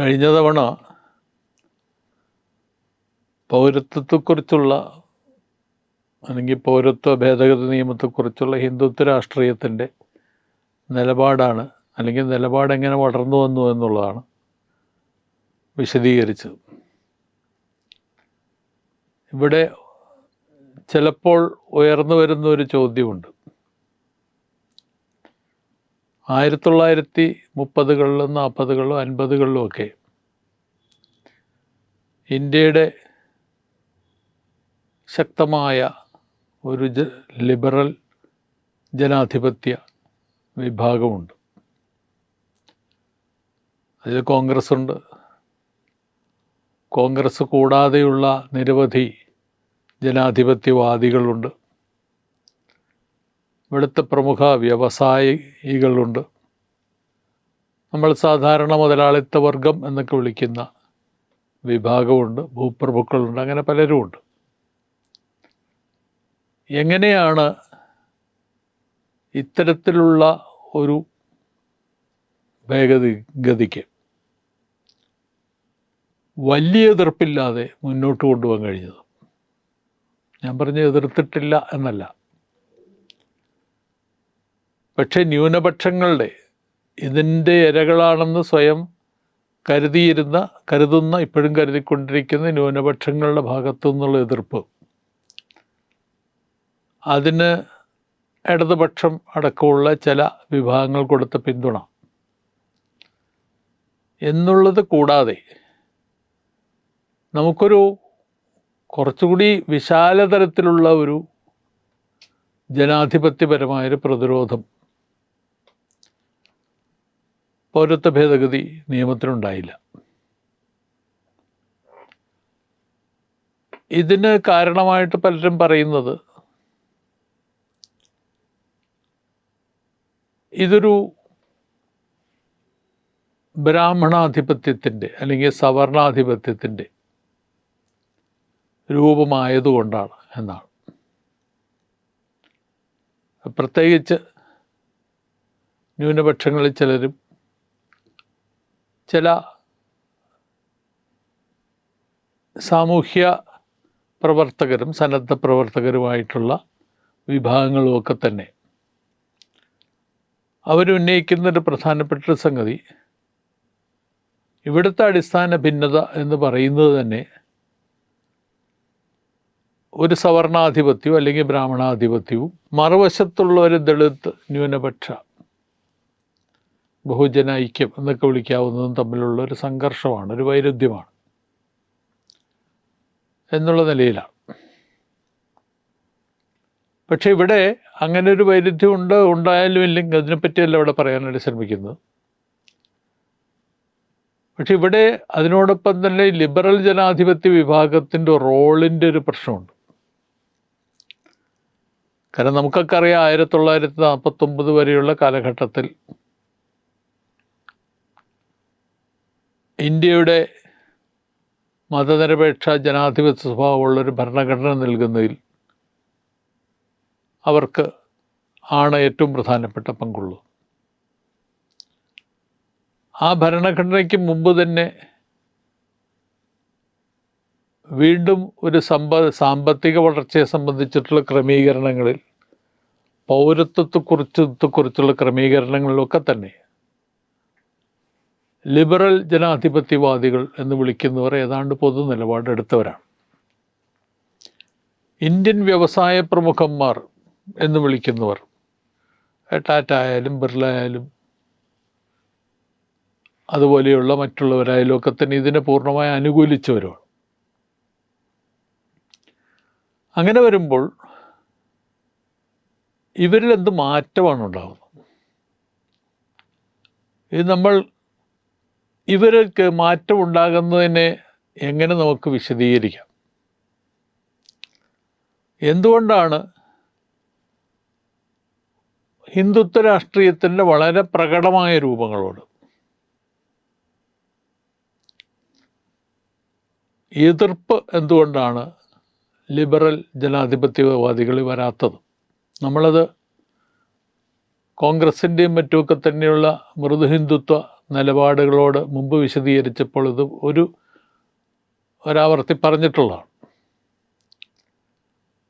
കഴിഞ്ഞ തവണ പൗരത്വത്തെക്കുറിച്ചുള്ള അല്ലെങ്കിൽ പൗരത്വ ഭേദഗതി നിയമത്തെക്കുറിച്ചുള്ള ഹിന്ദുത്വ രാഷ്ട്രീയത്തിന്റെ നിലപാടാണ് അല്ലെങ്കിൽ നിലപാട് എങ്ങനെ വളർന്നു വന്നു എന്നുള്ളതാണ് വിശദീകരിച്ചത്. ഇവിടെ ചിലപ്പോൾ ഉയർന്നു വരുന്ന ഒരു ചോദ്യമുണ്ട്. ആയിരത്തി തൊള്ളായിരത്തി മുപ്പതുകളിലും നാൽപ്പതുകളിലും അൻപതുകളിലും ഒക്കെ ഇന്ത്യയുടെ ശക്തമായ ഒരു ജ ലിബറൽ ജനാധിപത്യ വിഭാഗമുണ്ട്. അതിൽ കോൺഗ്രസ് ഉണ്ട് കോൺഗ്രസ് കൂടാതെയുള്ള നിരവധി ജനാധിപത്യവാദികളുണ്ട്. ഇവിടുത്തെ പ്രമുഖ വ്യവസായികളുണ്ട്. നമ്മൾ സാധാരണ മുതലാളിത്ത വർഗം എന്നൊക്കെ വിളിക്കുന്ന വിഭാഗമുണ്ട് ഭൂപ്രഭുക്കളുണ്ട് അങ്ങനെ പലരുമുണ്ട്. എങ്ങനെയാണ് ഇത്തരത്തിലുള്ള ഒരു വേഗതി ഗതിക്ക് വലിയ എതിർപ്പില്ലാതെ മുന്നോട്ട് കൊണ്ടുപോകാൻ കഴിഞ്ഞത്? ഞാൻ പറഞ്ഞ് എതിർത്തിട്ടില്ല എന്നല്ല. പക്ഷേ ന്യൂനപക്ഷങ്ങളുടെ ഇതിന്റെ ഇരകളാണെന്ന് സ്വയം കരുതിയിരുന്ന കരുതുന്ന ഇപ്പോഴും കരുതിക്കൊണ്ടിരിക്കുന്ന ന്യൂനപക്ഷങ്ങളുടെ ഭാഗത്തു നിന്നുള്ള എതിർപ്പ്. അതിന് ഇടതുപക്ഷം അടക്കമുള്ള ചില വിഭാഗങ്ങൾ കൊടുത്ത പിന്തുണ. എന്നുള്ളത് കൂടാതെ നമുക്കൊരു കുറച്ചുകൂടി വിശാലതരത്തിലുള്ള ഒരു ജനാധിപത്യപരമായൊരു പ്രതിരോധം പൗരത്വ ഭേദഗതി നിയമത്തിനുണ്ടായില്ല ഇതിന് കാരണമായിട്ട് പലരും പറയുന്നത് ഇതൊരു ബ്രാഹ്മണാധിപത്യത്തിന്റെ അല്ലെങ്കിൽ സവർണാധിപത്യത്തിന്റെ രൂപമായതുകൊണ്ടാണ് എന്നാണ്. പ്രത്യേകിച്ച് ന്യൂനപക്ഷങ്ങളിൽ ചിലരും ചില സാമൂഹ്യ പ്രവർത്തകരും സന്നദ്ധ പ്രവർത്തകരുമായിട്ടുള്ള വിഭാഗങ്ങളുമൊക്കെ തന്നെ. അവരുന്നയിക്കുന്നൊരു പ്രധാനപ്പെട്ട സംഗതി ഇവിടുത്തെ അടിസ്ഥാന ഭിന്നത എന്ന് പറയുന്നത് തന്നെ ഒരു സവർണാധിപത്യവും അല്ലെങ്കിൽ ബ്രാഹ്മണാധിപത്യവും മറുവശത്തുള്ള ഒരു ദളിത് ന്യൂനപക്ഷ ബഹുജന ഐക്യം എന്നൊക്കെ വിളിക്കാവുന്നതും തമ്മിലുള്ള ഒരു സംഘർഷമാണ് ഒരു വൈരുദ്ധ്യമാണ് എന്നുള്ള നിലയിലാണ്. പക്ഷേ ഇവിടെ അങ്ങനെ ഒരു വൈരുദ്ധ്യം ഉണ്ട് ഉണ്ടായാലും ഇല്ലെങ്കിൽ അതിനെപ്പറ്റിയല്ല ഇവിടെ പറയാനായിട്ട് ശ്രമിക്കുന്നത്. പക്ഷെ ഇവിടെ അതിനോടൊപ്പം തന്നെ ലിബറൽ ജനാധിപത്യ വിഭാഗത്തിന്റെ റോളിന്റെ ഒരു പ്രശ്നമുണ്ട്. കാരണം നമുക്കൊക്കെ അറിയാം ആയിരത്തി തൊള്ളായിരത്തി നാൽപ്പത്തൊമ്പത് വരെയുള്ള കാലഘട്ടത്തിൽ ഇന്ത്യയുടെ മതനിരപേക്ഷ ജനാധിപത്യ സ്വഭാവമുള്ളൊരു ഭരണഘടന നൽകുന്നതിൽ അവർക്ക് ആണ് ഏറ്റവും പ്രധാനപ്പെട്ട പങ്കുള്ളത്. ആ ഭരണഘടനയ്ക്ക് മുമ്പ് തന്നെ വീണ്ടും ഒരു സമ്പ സാമ്പത്തിക വളർച്ചയെ സംബന്ധിച്ചിട്ടുള്ള ക്രമീകരണങ്ങളിൽ പൗരത്വത്തെക്കുറിച്ച് കുറിച്ചുള്ള ക്രമീകരണങ്ങളിലൊക്കെ തന്നെ ലിബറൽ ജനാധിപത്യവാദികൾ എന്ന് വിളിക്കുന്നവർ ഏതാണ്ട് പൊതു നിലപാടെടുത്തവരാണ്. ഇന്ത്യൻ വ്യവസായ പ്രമുഖന്മാർ എന്ന് വിളിക്കുന്നവർ ടാറ്റ ആയാലും ബിർള ആയാലും അതുപോലെയുള്ള മറ്റുള്ളവരായാലും ഒക്കെ തന്നെ ഇതിനെ പൂർണമായി അനുകൂലിച്ചവരുമാണ്. അങ്ങനെ വരുമ്പോൾ ഇവരിൽ എന്ത് മാറ്റമാണ് ഉണ്ടാകുന്നത് ഇത് നമ്മൾ ഇവർക്ക് മാറ്റം ഉണ്ടാകുന്നതിനെ എങ്ങനെ നമുക്ക് വിശദീകരിക്കാം? എന്തുകൊണ്ടാണ് ഹിന്ദുത്വ രാഷ്ട്രീയത്തിന്റെ വളരെ പ്രകടമായ രൂപങ്ങളോട്? എതിർപ്പ് എന്തുകൊണ്ടാണ് ലിബറൽ ജനാധിപത്യവാദികൾ വരാത്തത്? നമ്മളത് കോൺഗ്രസിന്റെയും മറ്റുമൊക്കെ തന്നെയുള്ള മൃദു ഹിന്ദുത്വ നിലപാടുകളോട് മുമ്പ് വിശദീകരിച്ചപ്പോൾ ഇത് ഒരു ഒരാവർത്തി പറഞ്ഞിട്ടുള്ളതാണ്.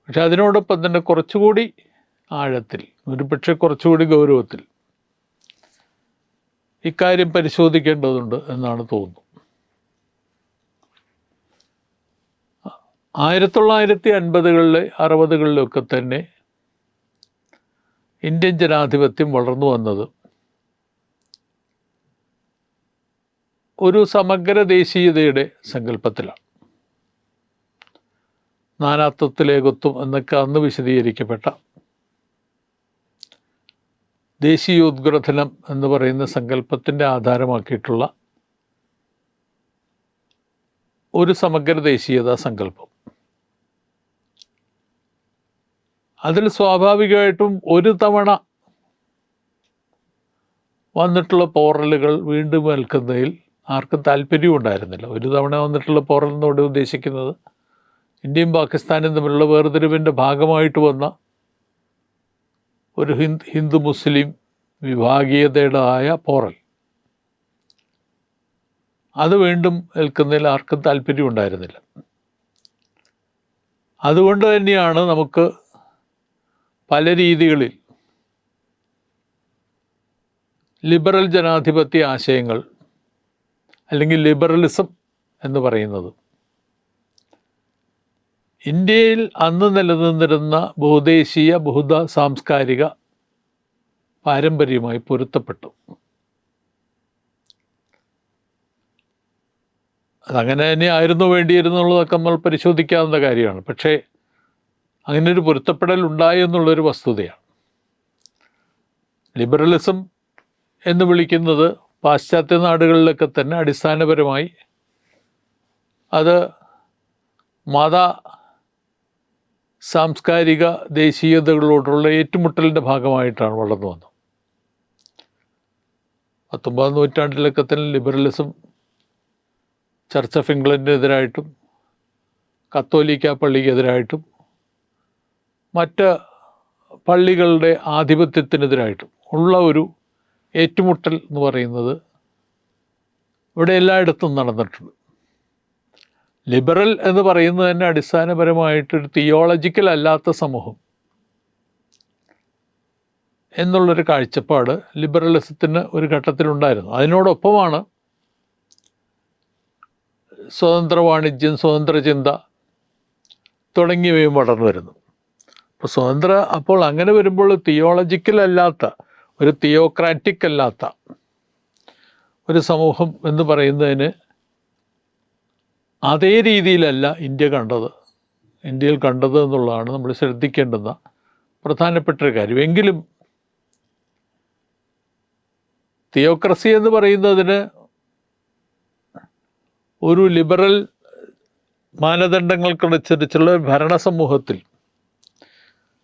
പക്ഷെ അതിനോടൊപ്പം തന്നെ കുറച്ചുകൂടി ആഴത്തിൽ ഒരുപക്ഷെ കുറച്ചുകൂടി ഗൗരവത്തിൽ ഇക്കാര്യം പരിശോധിക്കേണ്ടതുണ്ട് എന്നാണ് തോന്നുന്നത്. ആയിരത്തി തൊള്ളായിരത്തി അൻപതുകളിലെ അറുപതുകളിലൊക്കെ തന്നെ ഇന്ത്യൻ ജനാധിപത്യം വളർന്നു വന്നത് ഒരു സമഗ്ര ദേശീയതയുടെ സങ്കല്പത്തിലാണ്. നാനാത്വത്തിലേകൊത്തും എന്നൊക്കെ അന്ന് വിശദീകരിക്കപ്പെട്ട ദേശീയോദ്ഗ്രഥനം എന്ന് പറയുന്ന സങ്കല്പത്തിന്റെ ആധാരമാക്കിയിട്ടുള്ള ഒരു സമഗ്ര ദേശീയത സങ്കല്പം. അതിൽ സ്വാഭാവികമായിട്ടും ഒരു തവണ വന്നിട്ടുള്ള പോറലുകൾ വീണ്ടും ഏൽക്കുന്നതിൽ ആർക്കും താല്പര്യവും ഉണ്ടായിരുന്നില്ല. ഒരു തവണ വന്നിട്ടുള്ള പോറൽ എന്നോട് ഉദ്ദേശിക്കുന്നത് ഇന്ത്യയും പാകിസ്ഥാനും തമ്മിലുള്ള വേർതിരിവിന്റെ ഭാഗമായിട്ട് വന്ന ഒരു ഹിന്ദ് ഹിന്ദു മുസ്ലിം വിഭാഗീയതയുടേതായ പോറൽ. അത് വീണ്ടും ഏൽക്കുന്നതിൽ ആർക്കും താല്പര്യം ഉണ്ടായിരുന്നില്ല. അതുകൊണ്ട് തന്നെയാണ് നമുക്ക് പല രീതികളിൽ ലിബറൽ ജനാധിപത്യ ആശയങ്ങൾ അല്ലെങ്കിൽ ലിബറലിസം എന്ന് പറയുന്നത്. ഇന്ത്യയിൽ അന്ന് നിലനിന്നിരുന്ന ബഹുദേശീയ ബഹുദ സാംസ്കാരിക പാരമ്പര്യമായി പൊരുത്തപ്പെട്ടു. അതങ്ങനെ തന്നെ ആയിരുന്നു വേണ്ടിയിരുന്നുള്ളതൊക്കെ നമ്മൾ പരിശോധിക്കാവുന്ന കാര്യമാണ്. പക്ഷേ അങ്ങനെ ഒരു പൊരുത്തപ്പെടൽ ഉണ്ടായി എന്നുള്ളൊരു വസ്തുതയാണ്. ലിബറലിസം എന്ന് വിളിക്കുന്നത് പാശ്ചാത്യ നാടുകളിലൊക്കെ തന്നെ അടിസ്ഥാനപരമായി അത് മത സാംസ്കാരിക ദേശീയതകളോടുള്ള ഏറ്റുമുട്ടലിന്റെ ഭാഗമായിട്ടാണ് വളർന്നു വന്നത്. പത്തൊമ്പതാം നൂറ്റാണ്ടിലൊക്കെ തന്നെ ലിബറലിസം ചർച്ച് ഓഫ് ഇംഗ്ലണ്ടിനെതിരായിട്ടും കത്തോലിക്ക പള്ളിക്കെതിരായിട്ടും മറ്റ് പള്ളികളുടെ ആധിപത്യത്തിനെതിരായിട്ടും ഉള്ള ഒരു ഏറ്റുമുട്ടൽ എന്ന് പറയുന്നത് ഇവിടെ എല്ലായിടത്തും നടന്നിട്ടുണ്ട്. ലിബറൽ എന്ന് പറയുന്നത് തന്നെ അടിസ്ഥാനപരമായിട്ടൊരു തിയോളജിക്കൽ അല്ലാത്ത സമൂഹം എന്നുള്ളൊരു കാഴ്ചപ്പാട് ലിബറലിസത്തിന് ഒരു ഘട്ടത്തിലുണ്ടായിരുന്നു. അതിനോടൊപ്പമാണ് സ്വതന്ത്ര വാണിജ്യം സ്വതന്ത്ര ചിന്ത തുടങ്ങിയവയും വളർന്നു വരുന്നു അപ്പോൾ സ്വതന്ത്ര അപ്പോൾ അങ്ങനെ വരുമ്പോൾ തിയോളജിക്കൽ അല്ലാത്ത ഒരു തിയോക്രാറ്റിക് അല്ലാത്ത ഒരു സമൂഹം എന്ന് പറയുന്നതിന് അതേ രീതിയിലല്ല ഇന്ത്യ കണ്ടത്. ഇന്ത്യയിൽ കണ്ടത് എന്നുള്ളതാണ് നമ്മൾ ശ്രദ്ധിക്കേണ്ടുന്ന പ്രധാനപ്പെട്ട ഒരു കാര്യം. എങ്കിലും തിയോക്രസി എന്ന് പറയുന്നതിന് ഒരു ലിബറൽ മാനദണ്ഡങ്ങൾക്കനുസരിച്ചുള്ള ഭരണസമൂഹത്തിൽ ഭരണ സമൂഹത്തിൽ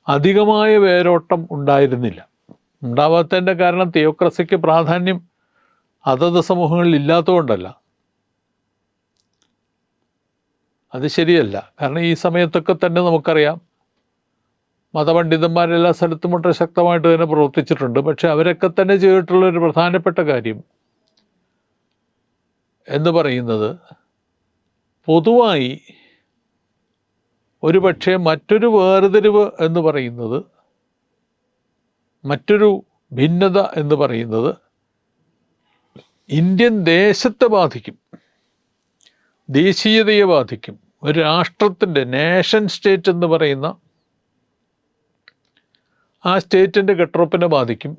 അധികമായ വേരോട്ടം ഉണ്ടായിരുന്നില്ല. ഉണ്ടാവാത്തതിന്റെ കാരണം തിയോക്രസിക്ക് പ്രാധാന്യം അതത് സമൂഹങ്ങളിൽ ഇല്ലാത്തതുകൊണ്ടല്ല. അത് ശരിയല്ല. കാരണം ഈ സമയത്തൊക്കെ തന്നെ നമുക്കറിയാം മതപണ്ഡിതന്മാരെല്ലാ സ്ഥലത്തും വളരെ ശക്തമായിട്ട് തന്നെ പ്രവർത്തിച്ചിട്ടുണ്ട്. പക്ഷെ അവരൊക്കെ തന്നെ ചെയ്തിട്ടുള്ള ഒരു പ്രധാനപ്പെട്ട കാര്യം എന്ന് പറയുന്നത് പൊതുവായി ഒരു പക്ഷേ മറ്റൊരു വേർതിരിവ് എന്ന് പറയുന്നത് മറ്റൊരു ഭിന്നത എന്ന് പറയുന്നത് ഇന്ത്യൻ ദേശത്തെ ബാധിക്കും ദേശീയതയെ ബാധിക്കും. ഒരു രാഷ്ട്രത്തിന്റെ നേഷൻ സ്റ്റേറ്റ് എന്ന് പറയുന്ന ആ സ്റ്റേറ്റിന്റെ കെട്ടുറപ്പിനെ ബാധിക്കും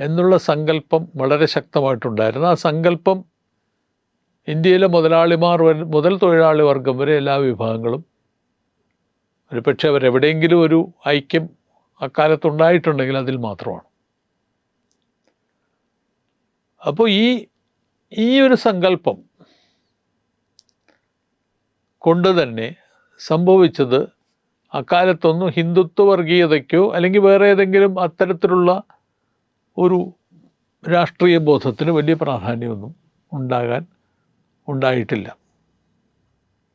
എന്നുള്ള സങ്കല്പം വളരെ ശക്തമായിട്ടുണ്ടായിരുന്നു. ആ സങ്കല്പം ഇന്ത്യയിലെ മുതലാളിമാർ മുതൽ തൊഴിലാളി വർഗം വരെ എല്ലാ വിഭാഗങ്ങളും ഒരു പക്ഷേ അവരെവിടെയെങ്കിലും ഒരു ഐക്യം അക്കാലത്തുണ്ടായിട്ടുണ്ടെങ്കിൽ അതിൽ മാത്രമാണ്. അപ്പോൾ ഈ ഈ ഒരു സങ്കല്പം കൊണ്ട് തന്നെ സംഭവിച്ചത് അക്കാലത്തൊന്നും ഹിന്ദുത്വ വർഗീയതയ്ക്കോ അല്ലെങ്കിൽ വേറെ ഏതെങ്കിലും അത്തരത്തിലുള്ള ഒരു രാഷ്ട്രീയ ബോധത്തിന് വലിയ പ്രാധാന്യമൊന്നും ഉണ്ടാകാൻ ഉണ്ടായിട്ടില്ല.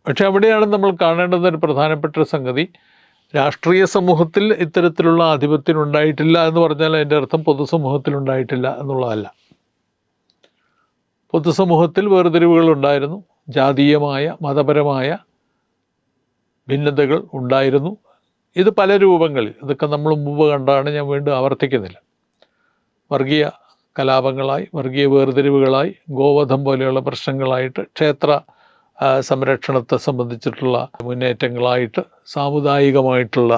പക്ഷെ അവിടെയാണ് നമ്മൾ കാണേണ്ടുന്ന ഒരു പ്രധാനപ്പെട്ട സംഗതി. രാഷ്ട്രീയ സമൂഹത്തിൽ ഇത്തരത്തിലുള്ള ആധിപത്യം ഉണ്ടായിട്ടില്ല എന്ന് പറഞ്ഞാൽ അതിന്റെ അർത്ഥം പൊതുസമൂഹത്തിൽ ഉണ്ടായിട്ടില്ല എന്നുള്ളതല്ല. പൊതുസമൂഹത്തിൽ വേർതിരിവുകൾ ഉണ്ടായിരുന്നു. ജാതീയമായ മതപരമായ ഭിന്നതകൾ ഉണ്ടായിരുന്നു. ഇത് പല രൂപങ്ങളിൽ ഇതൊക്കെ നമ്മൾ മുമ്പ് കണ്ടാണ് ഞാൻ വീണ്ടും ആവർത്തിക്കുന്നില്ല വർഗീയ കലാപങ്ങളായി വർഗീയ വേർതിരിവുകളായി ഗോവധം പോലെയുള്ള പ്രശ്നങ്ങളായിട്ട് ക്ഷേത്ര സംരക്ഷണത്തെ സംബന്ധിച്ചിട്ടുള്ള മുന്നേറ്റങ്ങളായിട്ട് സാമുദായികമായിട്ടുള്ള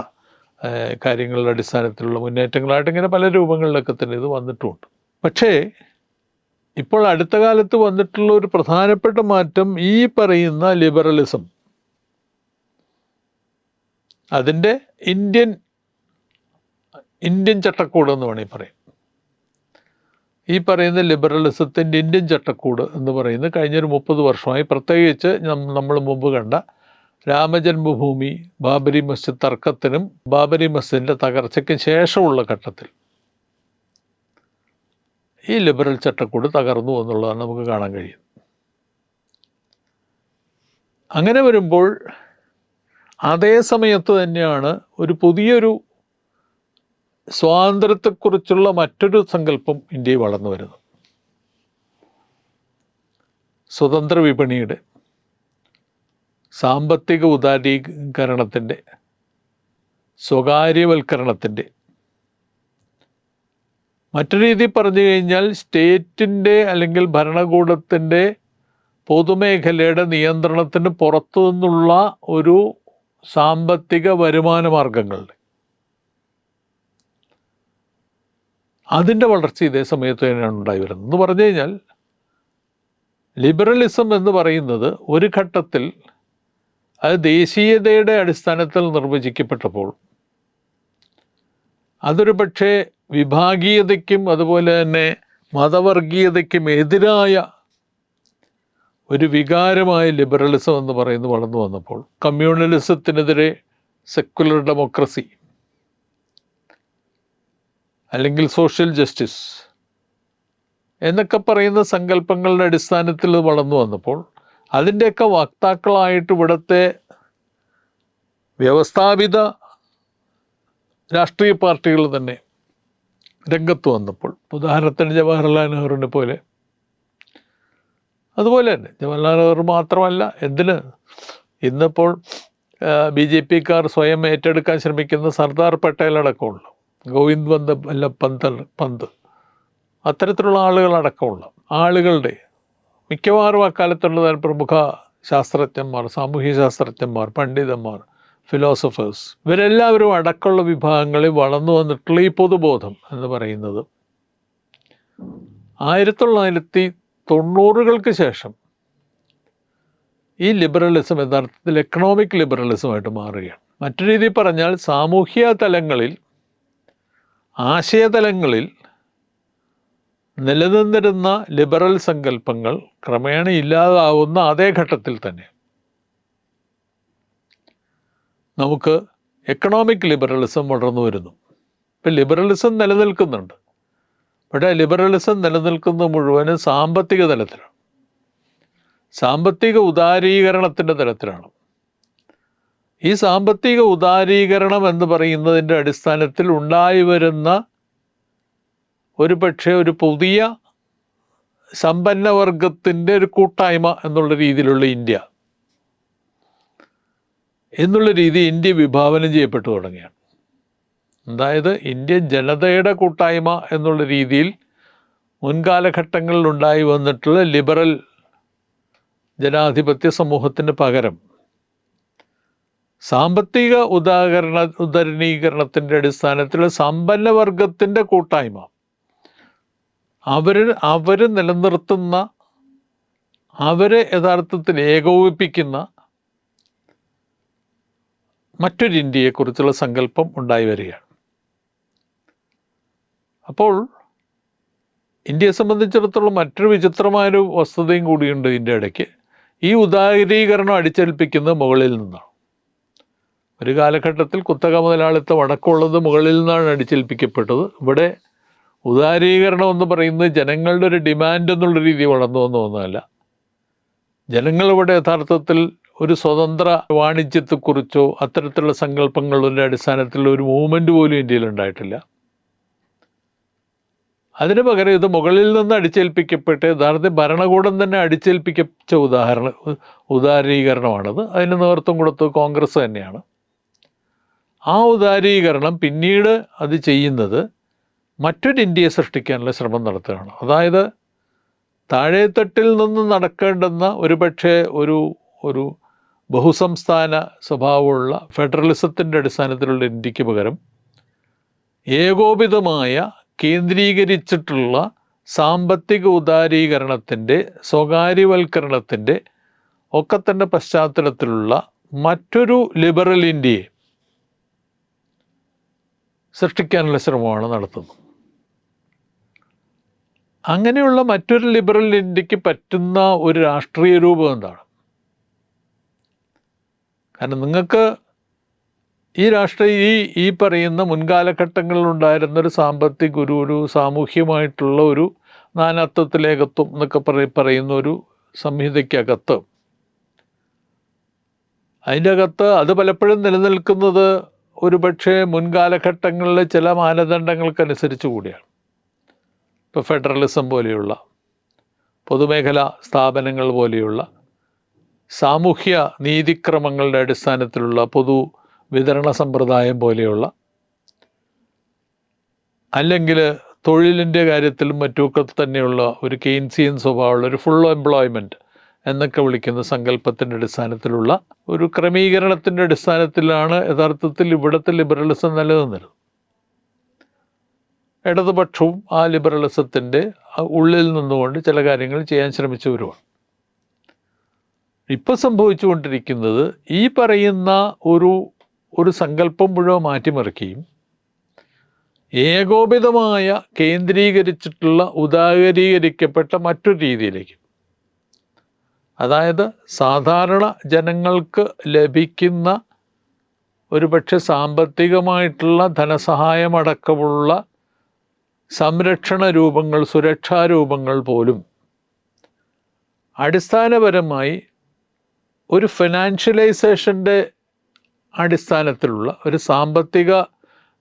കാര്യങ്ങളുടെ അടിസ്ഥാനത്തിലുള്ള മുന്നേറ്റങ്ങളായിട്ട് ഇങ്ങനെ പല രൂപങ്ങളിലൊക്കെ തന്നെ ഇത് വന്നിട്ടുമുണ്ട് പക്ഷേ ഇപ്പോൾ അടുത്ത കാലത്ത് വന്നിട്ടുള്ള ഒരു പ്രധാനപ്പെട്ട മാറ്റം ഈ പറയുന്ന ലിബറലിസം. അതിന്റെ ഇന്ത്യൻ ഇന്ത്യൻ ചട്ടക്കൂട് എന്ന് വേണമെങ്കിൽ പറയാം. ഈ പറയുന്ന ലിബറലിസത്തിന്റെ ഇന്ത്യൻ ചട്ടക്കൂട് എന്ന് പറയുന്നത് കഴിഞ്ഞൊരു മുപ്പത് വർഷമായി പ്രത്യേകിച്ച് നമ്മൾ മുമ്പ് കണ്ട രാമജന്മഭൂമി ബാബരി മസ്ജിദ് തർക്കത്തിനും ബാബരി മസ്ജിദിന്റെ തകർച്ചയ്ക്കും ശേഷമുള്ള ഘട്ടത്തിൽ ഈ ലിബറൽ ചട്ടക്കൂട് തകർന്നു എന്നുള്ളതാണ് നമുക്ക് കാണാൻ കഴിയുന്നത്. അങ്ങനെ വരുമ്പോൾ അതേ സമയത്ത് തന്നെയാണ് ഒരു പുതിയൊരു സ്വാതന്ത്ര്യത്തെക്കുറിച്ചുള്ള മറ്റൊരു സങ്കല്പം ഇന്ത്യയിൽ വളർന്നു വരുന്നു. സ്വതന്ത്ര വിപണിയുടെ സാമ്പത്തിക ഉദാരീകരണത്തിന്റെ സ്വകാര്യവൽക്കരണത്തിന്റെ. മറ്റു രീതി പറഞ്ഞു കഴിഞ്ഞാൽ സ്റ്റേറ്റിന്റെ അല്ലെങ്കിൽ ഭരണകൂടത്തിന്റെ പൊതുമേഖലയുടെ നിയന്ത്രണത്തിന് പുറത്തു നിന്നുള്ള ഒരു സാമ്പത്തിക വരുമാന മാർഗങ്ങളുടെ അതിന്റെ വളർച്ച ഇതേ സമയത്ത് തന്നെയാണ് ഉണ്ടായി വരുന്നത്. എന്ന് പറഞ്ഞു കഴിഞ്ഞാൽ ലിബറലിസം എന്ന് പറയുന്നത് ഒരു ഘട്ടത്തിൽ അത് ദേശീയതയുടെ അടിസ്ഥാനത്തിൽ നിർവചിക്കപ്പെട്ടപ്പോൾ അതൊരു പക്ഷേ വിഭാഗീയതയ്ക്കും അതുപോലെ തന്നെ മതവർഗീയതയ്ക്കും എതിരായ ഒരു വികാരമായ ലിബറലിസം എന്ന് പറയുന്നത് വളർന്നു വന്നപ്പോൾ കമ്മ്യൂണലിസത്തിനെതിരെ സെക്കുലർ ഡെമോക്രസി അല്ലെങ്കിൽ സോഷ്യൽ ജസ്റ്റിസ് എന്നൊക്കെ പറയുന്ന സങ്കല്പങ്ങളുടെ അടിസ്ഥാനത്തിൽ വളർന്നു വന്നപ്പോൾ അതിന്റെയൊക്കെ വക്താക്കളായിട്ട് ഇവിടുത്തെ വ്യവസ്ഥാപിത രാഷ്ട്രീയ പാർട്ടികൾ തന്നെ രംഗത്ത് വന്നപ്പോൾ. ഉദാഹരണത്തിന് ജവഹർലാൽ നെഹ്റുവിനെ പോലെ. അതുപോലെ തന്നെ ജവഹർലാൽ നെഹ്റു മാത്രമല്ല എന്തിന്? ഇന്നിപ്പോൾ ബി ജെ പിക്കാർ സ്വയം ഏറ്റെടുക്കാൻ ശ്രമിക്കുന്ന സർദാർ പട്ടേൽ അടക്കമുള്ള ഗോവിന്ദ് പന്ത് അല്ല പന്തൽ പന്ത്. അത്തരത്തിലുള്ള ആളുകളടക്കമുള്ള ആളുകളുടെ മിക്കവാറും അക്കാലത്തുള്ള പ്രമുഖ ശാസ്ത്രജ്ഞന്മാർ സാമൂഹ്യ ശാസ്ത്രജ്ഞന്മാർ പണ്ഡിതന്മാർ ഫിലോസഫേഴ്സ് ഇവരെല്ലാവരും അടക്കമുള്ള വിഭാഗങ്ങളിൽ വളർന്നു വന്നിട്ടുള്ള ഈ പൊതുബോധം എന്ന് പറയുന്നത് ആയിരത്തി തൊള്ളായിരത്തി തൊണ്ണൂറുകൾക്ക് ശേഷം ഈ ലിബറലിസം യഥാർത്ഥത്തിൽ എക്കണോമിക് ലിബറലിസമായിട്ട് മാറുകയാണ്. മറ്റു രീതിയിൽ പറഞ്ഞാൽ സാമൂഹ്യ തലങ്ങളിൽ ആശയതലങ്ങളിൽ നിലനിന്നിരുന്ന ലിബറൽ സങ്കല്പങ്ങൾ ക്രമേണ ഇല്ലാതാവുന്ന അതേ ഘട്ടത്തിൽ തന്നെ. നമുക്ക് എക്കണോമിക് ലിബറലിസം വളർന്നു വരുന്നു. ഇപ്പം ലിബറലിസം നിലനിൽക്കുന്നുണ്ട്. പക്ഷേ ലിബറലിസം നിലനിൽക്കുന്നത് മുഴുവനും സാമ്പത്തിക തലത്തിലാണ്. സാമ്പത്തിക ഉദാരീകരണത്തിന്റെ തലത്തിലാണ്. ഈ സാമ്പത്തിക ഉദാരീകരണം എന്ന് പറയുന്നതിന്റെ അടിസ്ഥാനത്തിൽ ഉണ്ടായി വരുന്ന ഒരു പക്ഷേ ഒരു പുതിയ സമ്പന്നവർഗത്തിന്റെ ഒരു കൂട്ടായ്മ എന്നുള്ള രീതിയിലുള്ള ഇന്ത്യ. എന്നുള്ള രീതി ഇന്ത്യ വിഭാവനം ചെയ്യപ്പെട്ടു തുടങ്ങിയാണ്. അതായത് ഇന്ത്യൻ ജനതയുടെ കൂട്ടായ്മ എന്നുള്ള രീതിയിൽ മുൻകാലഘട്ടങ്ങളിൽ ഉണ്ടായി വന്നിട്ടുള്ള ലിബറൽ ജനാധിപത്യ സമൂഹത്തിന് പകരം സാമ്പത്തിക ഉദാഹരണ ഉദരണീകരണത്തിന്റെ അടിസ്ഥാനത്തിൽ സമ്പന്നവർഗത്തിന്റെ കൂട്ടായ്മ. അവർ അവർ നിലനിർത്തുന്ന അവരെ യഥാർത്ഥത്തിൽ ഏകോപിപ്പിക്കുന്ന മറ്റൊരു ഇന്ത്യയെക്കുറിച്ചുള്ള സങ്കല്പം ഉണ്ടായി വരികയാണ്. അപ്പോൾ ഇന്ത്യയെ സംബന്ധിച്ചിടത്തോളം മറ്റൊരു വിചിത്രമായൊരു വസ്തുതയും കൂടിയുണ്ട് ഇതിന്റെ ഇടയ്ക്ക്. ഈ ഉദാരീകരണം അടിച്ചേൽപ്പിക്കുന്നത് മുകളിൽ നിന്നാണ്. ഒരു കാലഘട്ടത്തിൽ കുത്തക മുതലാളിത്തം അടക്കമുള്ളത് മുകളിൽ നിന്നാണ് അടിച്ചേൽപ്പിക്കപ്പെട്ടത്. ഇവിടെ ഉദാരീകരണം എന്ന് പറയുന്നത് ജനങ്ങളുടെ ഒരു ഡിമാൻഡ് എന്നുള്ള രീതി വളർന്നു വന്ന ഒന്നുമല്ല ജനങ്ങളിവിടെ യഥാർത്ഥത്തിൽ ഒരു സ്വതന്ത്ര വാണിജ്യത്തെക്കുറിച്ചോ അത്തരത്തിലുള്ള സങ്കല്പങ്ങളുടെ അടിസ്ഥാനത്തിലുള്ള ഒരു മൂവ്മെന്റ് പോലും ഇന്ത്യയിൽ ഉണ്ടായിട്ടില്ല. അതിന് പകരം ഇത് മുകളിൽ നിന്ന് അടിച്ചേൽപ്പിക്കപ്പെട്ട് യഥാർത്ഥത്തിൽ ഭരണകൂടം തന്നെ അടിച്ചേൽപ്പിക്കച്ച ഉദാഹരണ ഉദാരീകരണമാണത്. അതിന് നേതൃത്വം കൊടുത്തത് കോൺഗ്രസ് തന്നെയാണ്. ആ ഉദാരീകരണം പിന്നീട് അത് ചെയ്യുന്നത് മറ്റൊരു ഇന്ത്യയെ സൃഷ്ടിക്കാനുള്ള ശ്രമം നടത്തുകയാണ്. അതായത് താഴേത്തട്ടിൽ നിന്ന് നടക്കേണ്ടുന്ന ഒരുപക്ഷെ ഒരു ഒരു ബഹുസംസ്ഥാന സ്വഭാവമുള്ള ഫെഡറലിസത്തിന്റെ അടിസ്ഥാനത്തിലുള്ള ഇന്ത്യയ്ക്ക് പകരം ഏകോപിതമായ കേന്ദ്രീകരിച്ചിട്ടുള്ള സാമ്പത്തിക ഉദാരീകരണത്തിന്റെ സ്വകാര്യവൽക്കരണത്തിന്റെ ഒക്കെ തന്നെ പശ്ചാത്തലത്തിലുള്ള മറ്റൊരു ലിബറൽ ഇന്ത്യയെ സൃഷ്ടിക്കാനുള്ള ശ്രമമാണ് നടത്തുന്നത്. അങ്ങനെയുള്ള മറ്റൊരു ലിബറൽ ഇന്ത്യയ്ക്ക് പറ്റുന്ന ഒരു രാഷ്ട്രീയ രൂപം എന്താണ്? കാരണം നിങ്ങൾക്ക് ഈ രാഷ്ട്രീയ ഈ ഈ പറയുന്ന മുൻകാലഘട്ടങ്ങളിൽ ഉണ്ടായിരുന്ന ഒരു സാമ്പത്തിക ഒരു ഒരു സാമൂഹ്യമായിട്ടുള്ള ഒരു നാനാത്വത്തിലേകത്വം എന്നൊക്കെ പറയ പറയുന്ന ഒരു സംഹിതയ്ക്കകത്ത്. അതിന്റെ അകത്ത് അത് പലപ്പോഴും നിലനിൽക്കുന്നത് ഒരുപക്ഷെ മുൻകാലഘട്ടങ്ങളിൽ ചില മാനദണ്ഡങ്ങൾക്കനുസരിച്ച് കൂടിയാണ്. ഇപ്പോൾ ഫെഡറലിസം പോലെയുള്ള പൊതുമേഖലാ സ്ഥാപനങ്ങൾ പോലെയുള്ള സാമൂഹ്യ നീതിക്രമങ്ങളുടെ അടിസ്ഥാനത്തിലുള്ള പൊതു വിതരണ സമ്പ്രദായം പോലെയുള്ള അല്ലെങ്കിൽ തൊഴിലിന്റെ കാര്യത്തിലും മറ്റുമൊക്കെ തന്നെയുള്ള ഒരു കെയ്ൻസിയൻ സ്വഭാവമുള്ള ഒരു ഫുൾ എംപ്ലോയ്മെന്റ് എന്നൊക്കെ വിളിക്കുന്ന സങ്കല്പത്തിന്റെ അടിസ്ഥാനത്തിലുള്ള ഒരു ക്രമീകരണത്തിന്റെ അടിസ്ഥാനത്തിലാണ് യഥാർത്ഥത്തിൽ ഇവിടുത്തെ ലിബറലിസം നിലനിന്നിരുന്നത്. ഇടതുപക്ഷവും ആ ലിബറലിസത്തിന്റെ ഉള്ളിൽ നിന്നുകൊണ്ട് ചില കാര്യങ്ങൾ ചെയ്യാൻ ശ്രമിച്ചവരുമാണ് ഇപ്പോൾ സംഭവിച്ചുകൊണ്ടിരിക്കുന്നത് ഈ പറയുന്ന ഒരു ഒരു സങ്കല്പം മുഴുവൻ മാറ്റിമറിക്കുകയും ഏകോപിതമായ കേന്ദ്രീകരിച്ചിട്ടുള്ള ഉദാരീകരിക്കപ്പെട്ട മറ്റൊരു രീതിയിലേക്ക് അതായത് സാധാരണ ജനങ്ങൾക്ക് ലഭിക്കുന്ന ഒരുപക്ഷെ സാമ്പത്തികമായിട്ടുള്ള ധനസഹായമടക്കമുള്ള സംരക്ഷണ രൂപങ്ങൾ സുരക്ഷാ രൂപങ്ങൾ പോലും അടിസ്ഥാനപരമായി ഒരു ഫിനാൻഷ്യലൈസേഷന്റെ അടിസ്ഥാനത്തിലുള്ള ഒരു സാമ്പത്തിക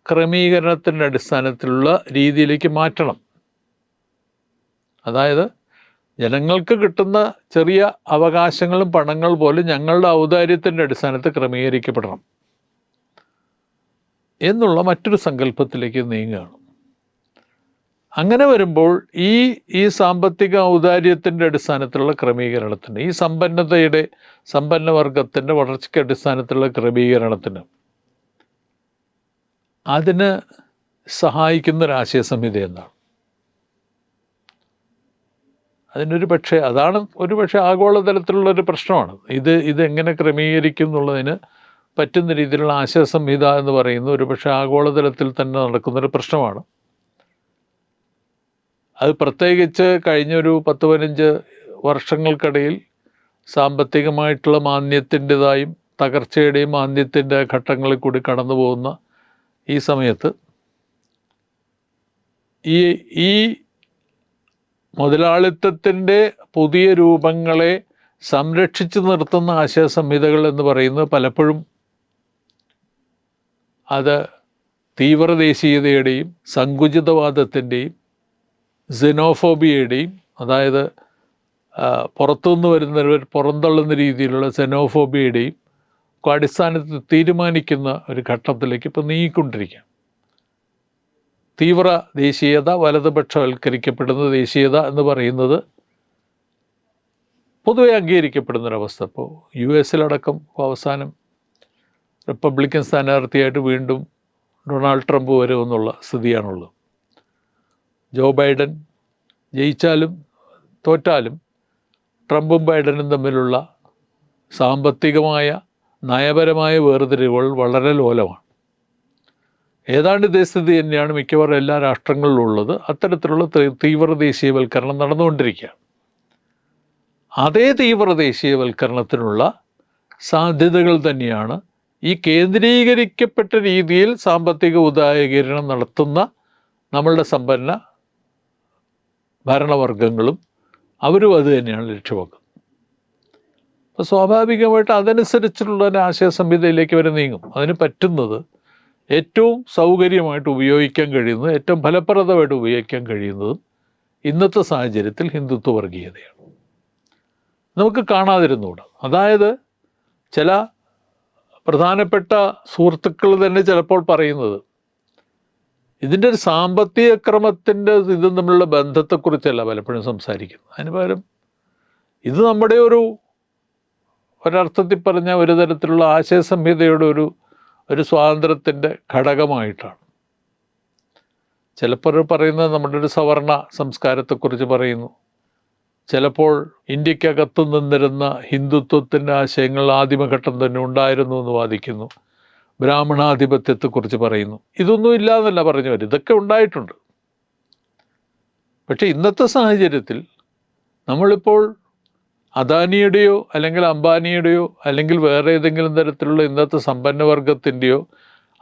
ക്രമീകരണത്തിന്റെ അടിസ്ഥാനത്തിലുള്ള രീതിയിലേക്ക് മാറ്റണം. അതായത് ജനങ്ങൾക്ക് കിട്ടുന്ന ചെറിയ അവകാശങ്ങളും പണങ്ങൾ പോലും ഞങ്ങളുടെ ഔദാര്യത്തിന്റെ അടിസ്ഥാനത്തിൽ ക്രമീകരിക്കപ്പെടണം എന്നുള്ള മറ്റൊരു സങ്കല്പത്തിലേക്ക് നീങ്ങുകയാണ്. അങ്ങനെ വരുമ്പോൾ ഈ ഈ സാമ്പത്തിക ഔദാര്യത്തിന്റെ അടിസ്ഥാനത്തിലുള്ള ക്രമീകരണത്തിന് ഈ സമ്പന്നതയുടെ സമ്പന്നവർഗത്തിന്റെ വളർച്ചയ്ക്ക് അടിസ്ഥാനത്തിലുള്ള ക്രമീകരണത്തിന് അതിന് സഹായിക്കുന്ന ഒരു ആശയ സംഹിത എന്നാണ് അതിനൊരു പക്ഷേ അതാണ് ഒരു പക്ഷേ ആഗോളതലത്തിലുള്ളൊരു പ്രശ്നമാണ്. ഇത് ഇതെങ്ങനെ ക്രമീകരിക്കും എന്നുള്ളതിന് പറ്റുന്ന രീതിയിലുള്ള ആശയ സംഹിത എന്ന് പറയുന്ന ഒരു പക്ഷേ ആഗോളതലത്തിൽ തന്നെ നടക്കുന്നൊരു പ്രശ്നമാണ്. അത് പ്രത്യേകിച്ച് കഴിഞ്ഞൊരു പത്ത് പതിനഞ്ച് വർഷങ്ങൾക്കിടയിൽ സാമ്പത്തികമായിട്ടുള്ള മാന്യത്തിന്റെതായും തകർച്ചയുടെയും മാന്യത്തിന്റെ ഘട്ടങ്ങളിൽ കൂടി കടന്നു പോകുന്ന ഈ സമയത്ത് ഈ ഈ മുതലാളിത്തത്തിന്റെ പുതിയ രൂപങ്ങളെ സംരക്ഷിച്ചു നിർത്തുന്ന ആശയ സംഹിതകൾ എന്ന് പറയുന്നത് പലപ്പോഴും അത് തീവ്രദേശീയതയുടെയും സങ്കുചിതവാദത്തിന്റെയും സെനോഫോബിയയുടെയും അതായത് പുറത്തുനിന്ന് വരുന്നവർ പുറന്തള്ളുന്ന രീതിയിലുള്ള സെനോഫോബിയയുടെയും ഒക്കെ അടിസ്ഥാനത്തിൽ തീരുമാനിക്കുന്ന ഒരു ഘട്ടത്തിലേക്ക് ഇപ്പോൾ നീങ്ങിക്കൊണ്ടിരിക്കുകയാണ്. തീവ്ര ദേശീയത വലതുപക്ഷവൽക്കരിക്കപ്പെടുന്ന ദേശീയത എന്ന് പറയുന്നത് പൊതുവെ അംഗീകരിക്കപ്പെടുന്നൊരവസ്ഥ. ഇപ്പോൾ യു എസിലടക്കം ഇപ്പോൾ അവസാനം റിപ്പബ്ലിക്കൻ സ്ഥാനാർത്ഥിയായിട്ട് വീണ്ടും ഡൊണാൾഡ് ട്രംപ് വരുമെന്നുള്ള സ്ഥിതിയാണുള്ളത്. ജോ ബൈഡൻ ജയിച്ചാലും തോറ്റാലും ട്രംപും ബൈഡനും തമ്മിലുള്ള സാമ്പത്തികമായ നയപരമായ വേർതിരിവുകൾ വളരെ ലോലമാണ്. ഏതാണ്ട് സ്ഥിതി തന്നെയാണ് മിക്കവാറും എല്ലാ രാഷ്ട്രങ്ങളിലും ഉള്ളത്. അത്തരത്തിലുള്ള തീവ്ര ദേശീയവൽക്കരണം നടന്നുകൊണ്ടിരിക്കുകയാണ്. അതേ തീവ്ര ദേശീയവൽക്കരണത്തിനുള്ള സാധ്യതകൾ തന്നെയാണ് ഈ കേന്ദ്രീകരിക്കപ്പെട്ട രീതിയിൽ സാമ്പത്തിക ഉദാരീകരണം നടത്തുന്ന നമ്മളുടെ സമ്പന്ന ഭരണവർഗങ്ങളും അവരും അത് തന്നെയാണ് ലക്ഷ്യമാക്കുന്നത് അപ്പോൾ സ്വാഭാവികമായിട്ട് അതനുസരിച്ചുള്ള ഒരു ആശയ സംഹിതയിലേക്ക് വരെ നീങ്ങും. അതിന് പറ്റുന്നത് ഏറ്റവും സൗകര്യമായിട്ട് ഉപയോഗിക്കാൻ കഴിയുന്നത് ഏറ്റവും ഫലപ്രദമായിട്ട് ഉപയോഗിക്കാൻ കഴിയുന്നതും ഇന്നത്തെ സാഹചര്യത്തിൽ ഹിന്ദുത്വ വർഗീയതയാണ് നമുക്ക് കാണാതിരുന്നുകൂടാ അതായത് ചില പ്രധാനപ്പെട്ട സുഹൃത്തുക്കൾ തന്നെ ചിലപ്പോൾ പറയുന്നത് ഇതിന്റെ ഒരു സാമ്പത്തിക ക്രമത്തിന്റെ ഇതും തമ്മിലുള്ള ബന്ധത്തെക്കുറിച്ചല്ല പലപ്പോഴും സംസാരിക്കുന്നത്. അതിന് പകരം ഇത് നമ്മുടെ ഒരു ഒരർത്ഥത്തിൽ പറഞ്ഞ ഒരു തരത്തിലുള്ള ആശയസംഹിതയുടെ ഒരു ഒരു സ്വാതന്ത്ര്യത്തിന്റെ ഘടകമായിട്ടാണ്. ചിലപ്പോൾ പറയുന്നത് നമ്മുടെ ഒരു സവർണ സംസ്കാരത്തെക്കുറിച്ച് പറയുന്നു. ചിലപ്പോൾ ഇന്ത്യക്കകത്ത് നിന്നിരുന്ന ഹിന്ദുത്വത്തിന്റെ ആശയങ്ങൾ ആദിമഘട്ടം തന്നെ ഉണ്ടായിരുന്നു എന്ന് വാദിക്കുന്നു. ബ്രാഹ്മണാധിപത്യത്തെക്കുറിച്ച് പറയുന്നു. ഇതൊന്നും ഇല്ലാന്നല്ല പറഞ്ഞു ഇതൊക്കെ ഉണ്ടായിട്ടുണ്ട്. പക്ഷേ ഇന്നത്തെ സാഹചര്യത്തിൽ നമ്മളിപ്പോൾ അദാനിയുടെയോ അല്ലെങ്കിൽ അംബാനിയുടെയോ അല്ലെങ്കിൽ വേറെ ഏതെങ്കിലും തരത്തിലുള്ള ഇന്നത്തെ സമ്പന്നവർഗത്തിന്റെയോ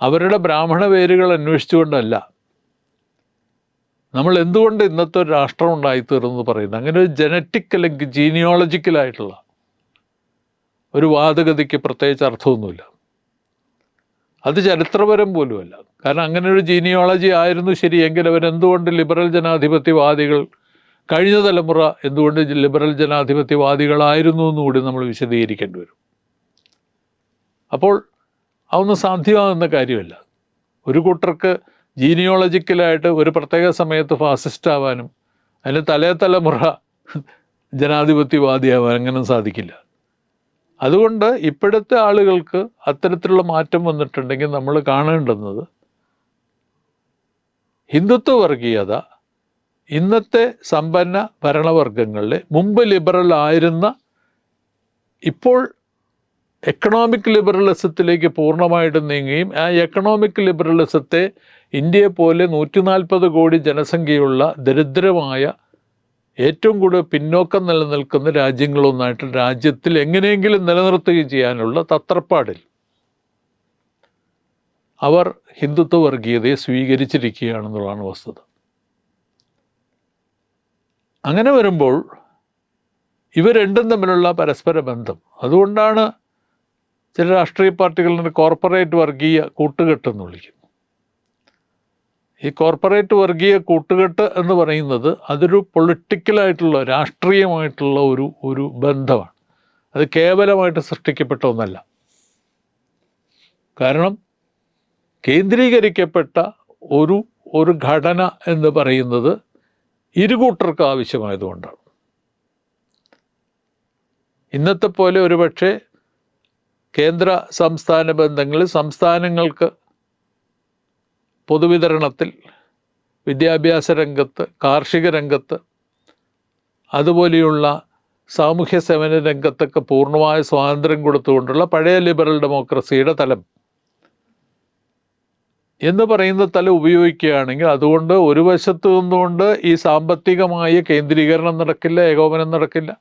അവരുടെ ബ്രാഹ്മണ പേരുകൾ അന്വേഷിച്ചുകൊണ്ടല്ല. നമ്മൾ എന്തുകൊണ്ട് ഇന്നത്തെ ഒരു രാഷ്ട്രം ഉണ്ടായിത്തീർന്നു പറയുന്നത്? അങ്ങനെ ഒരു ജനറ്റിക് അല്ലെങ്കിൽ ജീനിയോളജിക്കലായിട്ടുള്ള ഒരു വാദഗതിക്ക് പ്രത്യേകിച്ച് അർത്ഥമൊന്നുമില്ല. അത് ചരിത്രപരം പോലുമല്ല. കാരണം അങ്ങനെ ഒരു ജീനിയോളജി ആയിരുന്നു ശരിയെങ്കിൽ അവരെന്തുകൊണ്ട് ലിബറൽ ജനാധിപത്യവാദികൾ കഴിഞ്ഞ തലമുറ എന്തുകൊണ്ട് ലിബറൽ ജനാധിപത്യവാദികളായിരുന്നു എന്നുകൂടി നമ്മൾ വിശദീകരിക്കേണ്ടി വരും. അപ്പോൾ അതൊന്നും സാധ്യമാകുന്ന കാര്യമല്ല. ഒരു കൂട്ടർക്ക് ജീനിയോളജിക്കലായിട്ട് ഒരു പ്രത്യേക സമയത്ത് ഫാസിസ്റ്റ് ആവാനും അതിന് തലേ തലമുറ ജനാധിപത്യവാദിയാവാൻ അങ്ങനെ സാധിക്കില്ല. അതുകൊണ്ട് ഇപ്പോഴത്തെ ആളുകൾക്ക് അത്തരത്തിലുള്ള മാറ്റം വന്നിട്ടുണ്ടെങ്കിൽ നമ്മൾ കാണേണ്ടുന്നത് ഹിന്ദുത്വ വർഗീയത ഇന്നത്തെ സമ്പന്ന ഭരണവർഗങ്ങളിലെ മുമ്പ് ലിബറൽ ആയിരുന്ന ഇപ്പോൾ എക്കണോമിക് ലിബറലിസത്തിലേക്ക് പൂർണമായിട്ട് നീങ്ങുകയും ആ എക്കണോമിക് ലിബറലിസത്തെ ഇന്ത്യയെ പോലെ നൂറ്റി നാൽപ്പത് കോടി ജനസംഖ്യയുള്ള ദരിദ്രമായ ഏറ്റവും കൂടുതൽ പിന്നോക്കം നിലനിൽക്കുന്ന രാജ്യങ്ങളൊന്നായിട്ട് രാജ്യത്തിൽ എങ്ങനെയെങ്കിലും നിലനിർത്തുകയും ചെയ്യാനുള്ള തത്രപ്പാടിൽ അവർ ഹിന്ദുത്വ വർഗീയതയെ സ്വീകരിച്ചിരിക്കുകയാണെന്നുള്ളതാണ് വസ്തുത. അങ്ങനെ വരുമ്പോൾ ഇവ രണ്ടും തമ്മിലുള്ള പരസ്പര ബന്ധം. അതുകൊണ്ടാണ് ചില രാഷ്ട്രീയ പാർട്ടികളുടെ കോർപ്പറേറ്റ് വർഗീയ കൂട്ടുകെട്ട് എന്ന് വിളിക്കുന്നു. ഈ കോർപ്പറേറ്റ് വർഗീയ കൂട്ടുകെട്ട് എന്ന് പറയുന്നത് അതൊരു പൊളിറ്റിക്കലായിട്ടുള്ള രാഷ്ട്രീയമായിട്ടുള്ള ഒരു ഒരു ബന്ധമാണ്. അത് കേവലമായിട്ട് സൃഷ്ടിക്കപ്പെട്ട ഒന്നല്ല. കാരണം കേന്ദ്രീകരിക്കപ്പെട്ട ഒരു ഒരു ഘടന എന്ന് പറയുന്നത് ഇരുകൂട്ടർക്ക് ആവശ്യമായതുകൊണ്ടാണ്. ഇന്നത്തെ പോലെ ഒരുപക്ഷെ കേന്ദ്ര സംസ്ഥാന ബന്ധങ്ങൾ സംസ്ഥാനങ്ങൾക്ക് പൊതുവിതരണത്തിൽ വിദ്യാഭ്യാസ രംഗത്ത് കാർഷിക രംഗത്ത് അതുപോലെയുള്ള സാമൂഹ്യ സേവന രംഗത്തൊക്കെ പൂർണമായ സ്വാതന്ത്ര്യം കൊടുത്തുകൊണ്ടുള്ള പഴയ ലിബറൽ ഡെമോക്രസിയുടെ തലം. എന്ന് പറയുന്ന തല ഉപയോഗിക്കുകയാണെങ്കിൽ അതുകൊണ്ട് ഒരു വശത്ത് നിന്നുകൊണ്ട് ഈ സാമ്പത്തികമായ കേന്ദ്രീകരണം നടക്കില്ല ഏകോപനം നടക്കില്ല.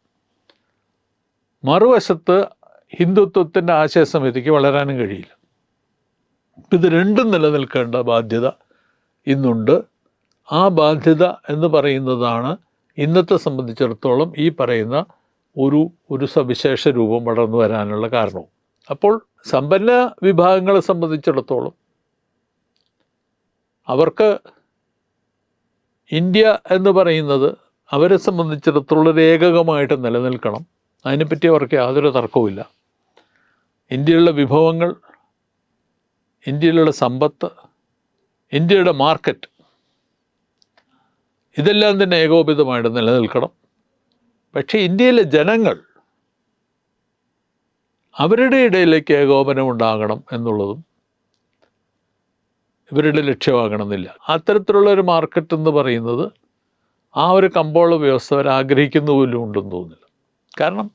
മറുവശത്ത് ഹിന്ദുത്വത്തിന്റെ ആശയസമിതിക്ക് വളരാനും കഴിയില്ല. ഇത് രണ്ടും നിലനിൽക്കേണ്ട ബാധ്യത ഇന്നുണ്ട്. ആ ബാധ്യത എന്ന് പറയുന്നതാണ് ഇന്നത്തെ സംബന്ധിച്ചിടത്തോളം ഈ പറയുന്ന ഒരു ഒരു സവിശേഷ രൂപം വളർന്നു വരാനുള്ള കാരണവും. അപ്പോൾ സമ്പന്ന വിഭാഗങ്ങളെ സംബന്ധിച്ചിടത്തോളം അവർക്ക് ഇന്ത്യ എന്ന് പറയുന്നത് അവരെ സംബന്ധിച്ചിടത്തോളം ഒരു ഏകകമായിട്ട് നിലനിൽക്കണം. അതിനെപ്പറ്റി അവർക്ക് യാതൊരു തർക്കവുമില്ല. ഇന്ത്യയിലുള്ള വിഭവങ്ങൾ ഇന്ത്യയിലുള്ള സമ്പത്ത് ഇന്ത്യയുടെ മാർക്കറ്റ് ഇതെല്ലാം തന്നെ ഏകോപിതമായിട്ട് നിലനിൽക്കണം. പക്ഷേ ഇന്ത്യയിലെ ജനങ്ങൾ അവരുടെ ഇടയിലേക്ക് ഏകോപനം ഉണ്ടാകണം എന്നുള്ളതും ഇവരുടെ ലക്ഷ്യമാകണമെന്നില്ല. അത്തരത്തിലുള്ള ഒരു മാർക്കറ്റ് എന്ന് പറയുന്നത് ആ ഒരു കമ്പോള വ്യവസ്ഥ അവർ ആഗ്രഹിക്കുന്ന പോലും ഉണ്ടെന്ന് തോന്നില്ല കാരണം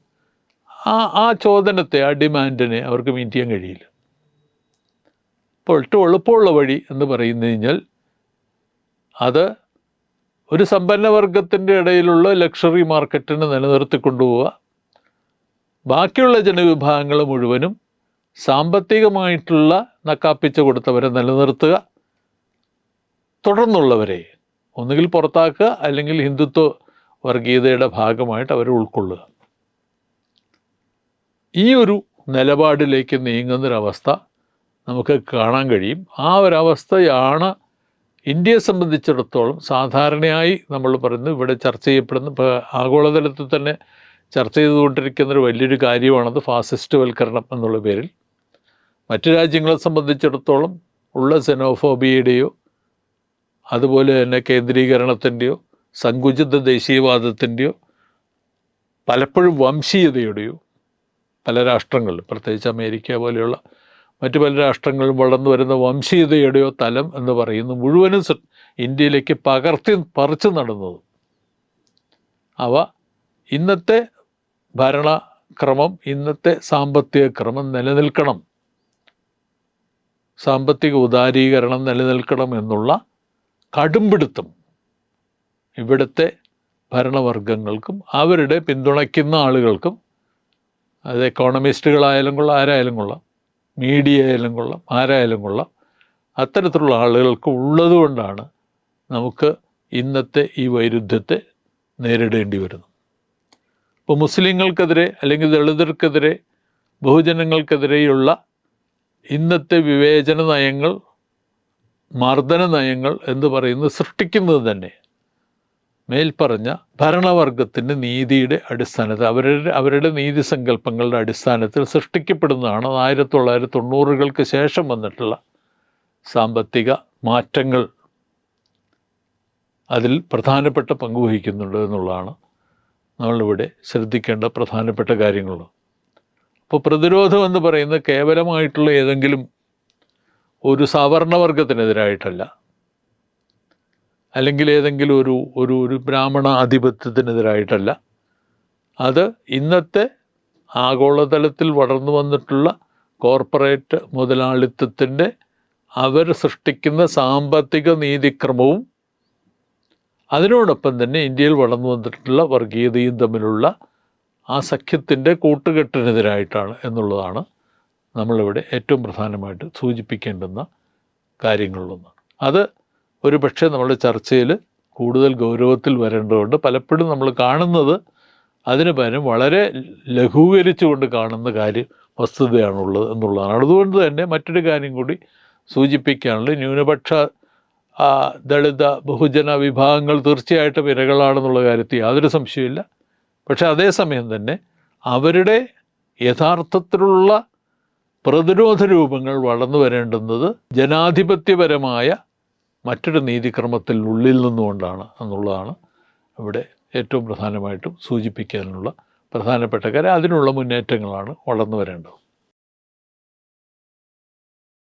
ആ ആ ചോദനത്തെ ആ ഡിമാൻഡിനെ അവർക്ക് മീറ്റ് ചെയ്യാൻ കഴിയില്ല. ഇപ്പോൾ ഏറ്റവും എളുപ്പമുള്ള വഴി എന്ന് പറയുന്നു കഴിഞ്ഞാൽ അത് ഒരു സമ്പന്നവർഗത്തിന്റെ ഇടയിലുള്ള ലക്ഷറി മാർക്കറ്റിനെ നിലനിർത്തിക്കൊണ്ടുപോവുക. ബാക്കിയുള്ള ജനവിഭാഗങ്ങൾ മുഴുവനും സാമ്പത്തികമായിട്ടുള്ള നക്കാപ്പിച്ച കൊടുത്തവരെ നിലനിർത്തുക. തുടർന്നുള്ളവരെ ഒന്നുകിൽ പുറത്താക്കുക അല്ലെങ്കിൽ ഹിന്ദുത്വ വർഗീയതയുടെ ഭാഗമായിട്ട് അവരെ ഉൾക്കൊള്ളുക. ഈ ഒരു നിലപാടിലേക്ക് നീങ്ങുന്നൊരവസ്ഥ നമുക്ക് കാണാൻ കഴിയും. ആ ഒരവസ്ഥയാണ് ഇന്ത്യയെ സംബന്ധിച്ചിടത്തോളം സാധാരണയായി നമ്മൾ പറയുന്നത് ഇവിടെ ചർച്ച ചെയ്യപ്പെടുന്ന ആഗോളതലത്തിൽ തന്നെ ചർച്ച ചെയ്തുകൊണ്ടിരിക്കുന്ന ഒരു വലിയൊരു കാര്യമാണത് ഫാസിസ്റ്റ് വൽക്കരണം എന്നുള്ള പേരിൽ. മറ്റു രാജ്യങ്ങളെ സംബന്ധിച്ചിടത്തോളം ഉള്ള സെനോഫോബിയുടെയോ അതുപോലെ തന്നെ കേന്ദ്രീകരണത്തിന്റെയോ സങ്കുചിത ദേശീയവാദത്തിന്റെയോ പലപ്പോഴും വംശീയതയുടെയോ പല രാഷ്ട്രങ്ങളിലും പ്രത്യേകിച്ച് അമേരിക്ക പോലെയുള്ള മറ്റു പല രാഷ്ട്രങ്ങളിലും വളർന്നു വരുന്ന വംശീയതയുടെയോ തലം എന്ന് പറയുന്നു മുഴുവനും ഇന്ത്യയിലേക്ക് പകർത്തി പറിച്ചു നടന്നത്. അവ ഇന്നത്തെ ഭരണക്രമം ഇന്നത്തെ സാമ്പത്തിക ക്രമം നിലനിൽക്കണം. സാമ്പത്തിക ഉദാരീകരണം നിലനിൽക്കണം എന്നുള്ള കടുംപിടുത്തം ഇവിടുത്തെ ഭരണവർഗങ്ങൾക്കും അവരുടെ പിന്തുണയ്ക്കുന്ന ആളുകൾക്കും അത് എക്കോണമിസ്റ്റുകളായാലും കൊള്ളാം ആരായാലും കൊള്ളാം മീഡിയ ആയാലും കൊള്ളാം ആരായാലും കൊള്ളാം അത്തരത്തിലുള്ള ആളുകൾക്ക് ഉള്ളതുകൊണ്ടാണ് നമുക്ക് ഇന്നത്തെ ഈ വൈരുദ്ധ്യത്തെ നേരിടേണ്ടി വരുന്നത്. ഇപ്പോൾ മുസ്ലിങ്ങൾക്കെതിരെ അല്ലെങ്കിൽ ദളിതർക്കെതിരെ ബഹുജനങ്ങൾക്കെതിരെയുള്ള ഇന്നത്തെ വിവേചന നയങ്ങൾ മർദ്ദന നയങ്ങൾ എന്ന് പറയുന്നത് സൃഷ്ടിക്കുന്നത് തന്നെ മേൽപ്പറഞ്ഞ ഭരണവർഗത്തിന്റെ നീതിയുടെ അടിസ്ഥാനത്തിൽ അവരുടെ അവരുടെ നീതി സങ്കല്പങ്ങളുടെ അടിസ്ഥാനത്തിൽ സൃഷ്ടിക്കപ്പെടുന്നതാണ്. ആയിരത്തി തൊള്ളായിരത്തി തൊണ്ണൂറുകൾക്ക് ശേഷം വന്നിട്ടുള്ള സാമ്പത്തിക മാറ്റങ്ങൾ അതിൽ പ്രധാനപ്പെട്ട പങ്കുവഹിക്കുന്നുണ്ട് എന്നുള്ളതാണ് നമ്മളിവിടെ ശ്രദ്ധിക്കേണ്ട പ്രധാനപ്പെട്ട കാര്യങ്ങൾ. അപ്പോൾ പ്രതിരോധം എന്ന് പറയുന്നത് കേവലമായിട്ടുള്ള ഏതെങ്കിലും ഒരു സവർണവർഗത്തിനെതിരായിട്ടല്ല. അല്ലെങ്കിൽ ഏതെങ്കിലും ഒരു ഒരു ഒരു ബ്രാഹ്മണ ആധിപത്യത്തിനെതിരായിട്ടല്ല. അത് ഇന്നത്തെ ആഗോളതലത്തിൽ വളർന്നു വന്നിട്ടുള്ള കോർപ്പറേറ്റ് മുതലാളിത്തത്തിന്റെ അവർ സൃഷ്ടിക്കുന്ന സാമ്പത്തിക നീതിക്രമവും അതിനോടൊപ്പം തന്നെ ഇന്ത്യയിൽ വളർന്നു വന്നിട്ടുള്ള വർഗീയതയും തമ്മിലുള്ള ആ സഖ്യത്തിന്റെ കൂട്ടുകെട്ടിനെതിരായിട്ടാണ് എന്നുള്ളതാണ് നമ്മളിവിടെ ഏറ്റവും പ്രധാനമായിട്ട് സൂചിപ്പിക്കേണ്ടുന്ന കാര്യങ്ങളിലൊന്ന്. അത് ഒരു പക്ഷേ നമ്മുടെ ചർച്ചയിൽ കൂടുതൽ ഗൗരവത്തിൽ വരേണ്ടതുകൊണ്ട് പലപ്പോഴും നമ്മൾ കാണുന്നത് അതിന് പകരം വളരെ ലഘൂകരിച്ചുകൊണ്ട് കാണുന്ന കാര്യം വസ്തുതയാണുള്ളത് എന്നുള്ളതാണ്. അതുകൊണ്ട് തന്നെ മറ്റൊരു കാര്യം കൂടി സൂചിപ്പിക്കാനുള്ളത് ന്യൂനപക്ഷ ദളിത ബഹുജന വിഭാഗങ്ങൾ തീർച്ചയായിട്ടും ഇരകളാണെന്നുള്ള കാര്യത്തിൽ യാതൊരു സംശയമില്ല പക്ഷെ അതേസമയം തന്നെ അവരുടെ യഥാർത്ഥത്തിലുള്ള പ്രതിരോധ രൂപങ്ങൾ വളർന്നു വരേണ്ടുന്നത് ജനാധിപത്യപരമായ മറ്റൊരു നീതിക്രമത്തിൽ ഉള്ളിൽ നിന്നുകൊണ്ടാണ് എന്നുള്ളതാണ് ഇവിടെ ഏറ്റവും പ്രധാനമായിട്ടും സൂചിപ്പിക്കാനുള്ള പ്രധാനപ്പെട്ട കാര്യം. അതിനുള്ള മുന്നേറ്റങ്ങളാണ് വളർന്നു വരേണ്ടത്.